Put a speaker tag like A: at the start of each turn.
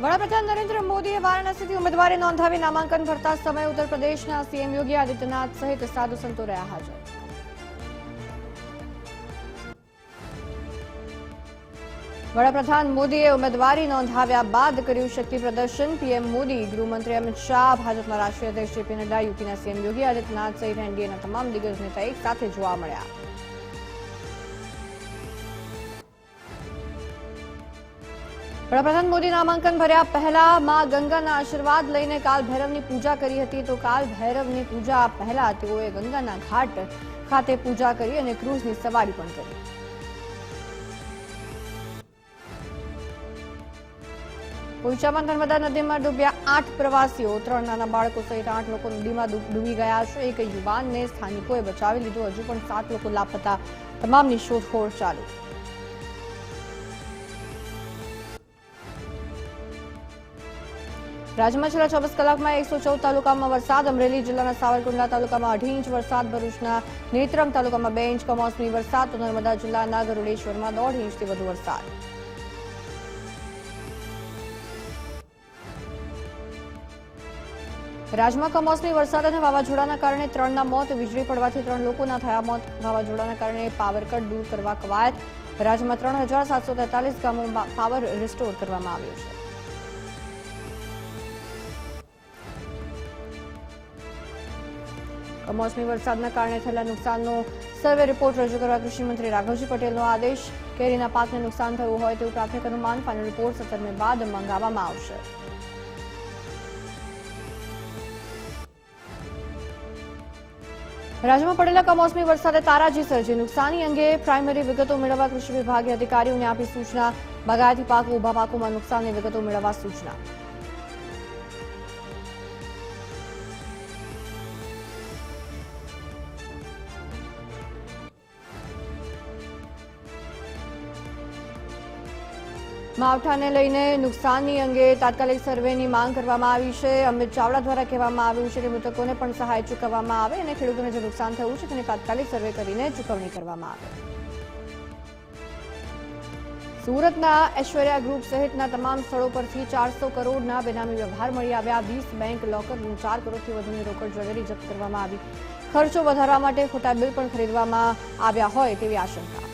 A: વડાપ્રધાન નરેન્દ્ર મોદીએ વારાણસીથી ઉમેદવારી નોંધાવી નામાંકન ભરતા સમયે ઉત્તર પ્રદેશના સીએમ યોગી આદિત્યનાથ સહિત સાધુ સંતો રહ્યા હાજર. વડાપ્રધાન મોદીએ ઉમેદવારી નોંધાવ્યા બાદ કર્યું શક્તિ પ્રદર્શન. પીએમ મોદી, ગૃહમંત્રી અમિત શાહ, ભાજપના રાષ્ટ્રીય અધ્યક્ષ જેપી નડ્ડા, યુપીના સીએમ યોગી આદિત્યનાથ સહિત એનડીએના તમામ દિગ્ગજ નેતા એક સાથે જોવા મળ્યા. વડાપ્રધાન મોદી નામાંકન ભર્યા પહેલા માં ગંગાના આશીર્વાદ લઈને કાલ ભૈરવની પૂજા કરી હતી. તો કાલ ભૈરવની પૂજા પહેલા તેઓએ ગંગાના ઘાટ ખાતે પૂજા કરી અને ક્રૂઝની સવારી પણ કરી. પોઈચામાં નર્મદા નદીમાં ડૂબ્યા આઠ પ્રવાસીઓ, ત્રણ નાના બાળકો સહિત આઠ લોકો નદીમાં ડૂબી ગયા છે. એક યુવાનને સ્થાનિકોએ બચાવી લીધો. હજુ પણ સાત લોકો લાપતા. તમામની શોધખોળ ચાલુ. રાજ્યમાં છેલ્લા ચોવીસ કલાકમાં એકસો ચૌદ તાલુકામાં વરસાદ. અમરેલી જિલ્લાના સાવરકુંડલા તાલુકામાં અઢી ઇંચ વરસાદ. ભરૂચના નેત્રમ તાલુકામાં બે ઇંચ કમોસમી વરસાદ. તો નર્મદા જિલ્લાના ગરુડેશ્વરમાં દોઢ ઇંચથી વધુ વરસાદ. રાજ્યમાં કમોસમી વરસાદ અને વાવાઝોડાના કારણે ત્રણના મોત, વીજળી પડવાથી ત્રણ લોકોના થયા મોત. વાવાઝોડાના કારણે પાવરકટ દૂર કરવા કવાયત. રાજ્યમાં ત્રણ હજાર સાતસો તેતાલીસ ગામોમાં પાવર રિસ્ટોર કરવામાં આવ્યો છે. કમોસમી વરસાદના કારણે થયેલા નુકસાનનો સર્વે રિપોર્ટ રજૂ કરવા કૃષિમંત્રી રાઘવજી પટેલનો આદેશ. કેરીના પાકને નુકસાન થયું હોય તેવું પ્રાથમિક અનુમાન ફાઇનલ રિપોર્ટ સત્તર બાદ મંગાવવામાં આવશે. રાજ્યમાં પડેલા કમોસમી વરસાદે તારાજી સર્જી. નુકસાની અંગે પ્રાઇમરી વિગતો મેળવવા કૃષિ વિભાગે અધિકારીઓને આપી સૂચના. બગાયતી પાક ઊભા પાકોમાં નુકસાનની વિગતો મેળવવા સૂચના. માવઠાને લઈને નુકસાનની અંગે તાત્કાલિક સર્વેની માંગ કરવામાં આવી છે. અમિત ચાવડા દ્વારા કહેવામાં આવ્યું છે કે મૃતકોને પણ સહાય ચૂકવવામાં આવે અને ખેડૂતોને જે નુકસાન થયું છે તેની તાત્કાલિક સર્વે કરીને ચૂકવણી કરવામાં આવે. સુરતના ઐશ્વર્યા ગ્રુપ સહિતના તમામ સ્થળો પરથી ચારસો કરોડના બેનામી વ્યવહાર મળી આવ્યા. વીસ બેંક લોકરનું ચાર કરોડથી વધુની રોકડ જ્વેલરી જપ્ત કરવામાં આવી. ખર્ચો વધારવા માટે ખોટા બિલ પણ ખરીદવામાં આવ્યા હોય તેવી આશંકા.